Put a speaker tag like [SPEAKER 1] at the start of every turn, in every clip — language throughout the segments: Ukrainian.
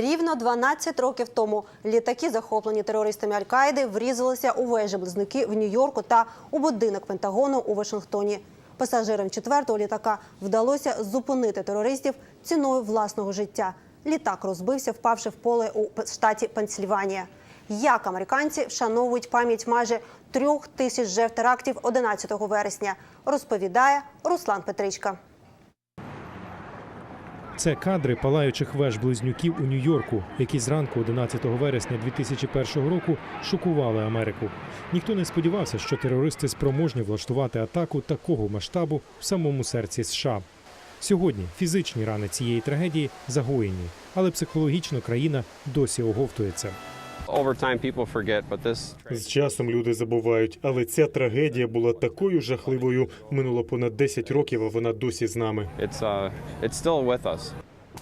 [SPEAKER 1] Рівно 12 років тому літаки, захоплені терористами Аль-Каїди, врізалися у вежі близнюки в Нью-Йорку та у будинок Пентагону у Вашингтоні. Пасажирам четвертого літака вдалося зупинити терористів ціною власного життя. Літак розбився, впавши в поле у штаті Пенсільванія. Як американці вшановують пам'ять майже трьох тисяч жертв терактів 11 вересня, розповідає Руслан Петричка.
[SPEAKER 2] Це кадри палаючих веж близнюків у Нью-Йорку, які зранку 11 вересня 2001 року шокували Америку. Ніхто не сподівався, що терористи спроможні влаштувати атаку такого масштабу в самому серці США. Сьогодні фізичні рани цієї трагедії загоєні, але психологічно країна досі оговтується.
[SPEAKER 3] Over time, people forget, but this
[SPEAKER 4] З часом люди забувають, але ця трагедія була такою жахливою. Минуло понад 10 років, а вона досі з нами.
[SPEAKER 3] uh.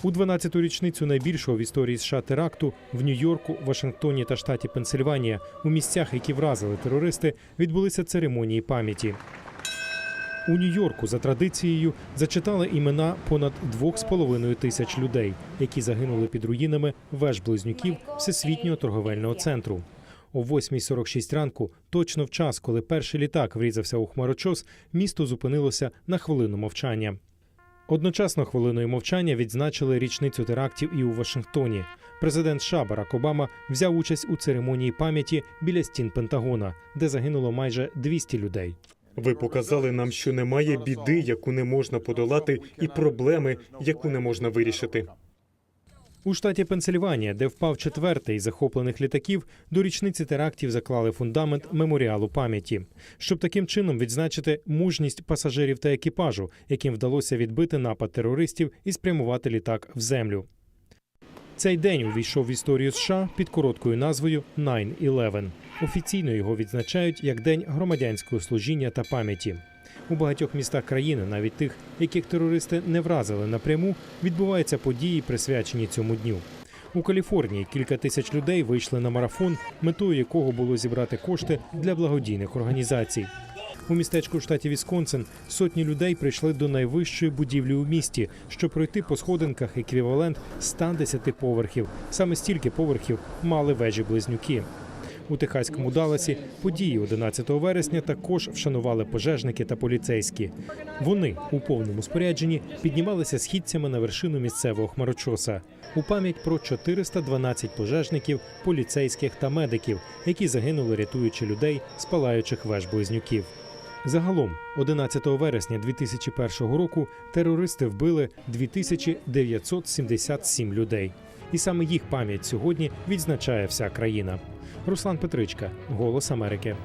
[SPEAKER 2] У 12-ту річницю найбільшого в історії США теракту в Нью-Йорку, Вашингтоні та штаті Пенсильванія у місцях, які вразили терористи, відбулися церемонії пам'яті. У Нью-Йорку за традицією зачитали імена понад 2,5 тисяч людей, які загинули під руїнами веж близнюків Всесвітнього торговельного центру. О 8.46 ранку, точно в час, коли перший літак врізався у хмарочос, місто зупинилося на хвилину мовчання. Одночасно хвилиною мовчання відзначили річницю терактів і у Вашингтоні. Президент США Барак Обама взяв участь у церемонії пам'яті біля стін Пентагона, де загинуло майже 200 людей.
[SPEAKER 4] Ви показали нам, що немає біди, яку не можна подолати, і проблеми, яку не можна вирішити.
[SPEAKER 2] У штаті Пенсильванія, де впав четвертий захоплених літаків, до річниці терактів заклали фундамент меморіалу пам'яті, щоб таким чином відзначити мужність пасажирів та екіпажу, яким вдалося відбити напад терористів і спрямувати літак в землю. Цей день увійшов в історію США під короткою назвою 9-11. Офіційно його відзначають як День громадянського служіння та пам'яті. У багатьох містах країни, навіть тих, яких терористи не вразили напряму, відбуваються події, присвячені цьому дню. У Каліфорнії кілька тисяч людей вийшли на марафон, метою якого було зібрати кошти для благодійних організацій. У містечку в штаті Вісконсин сотні людей прийшли до найвищої будівлі у місті, щоб пройти по сходинках еквівалент 110 поверхів. Саме стільки поверхів мали вежі близнюки. У техаському Далласі події 11 вересня також вшанували пожежники та поліцейські. Вони у повному спорядженні піднімалися східцями на вершину місцевого хмарочоса у пам'ять про 412 пожежників, поліцейських та медиків, які загинули, рятуючи людей з палаючих веж близнюків. Загалом, 11 вересня 2001 року терористи вбили 2977 людей. І саме їх пам'ять сьогодні відзначає вся країна. Руслан Петричка, Голос Америки.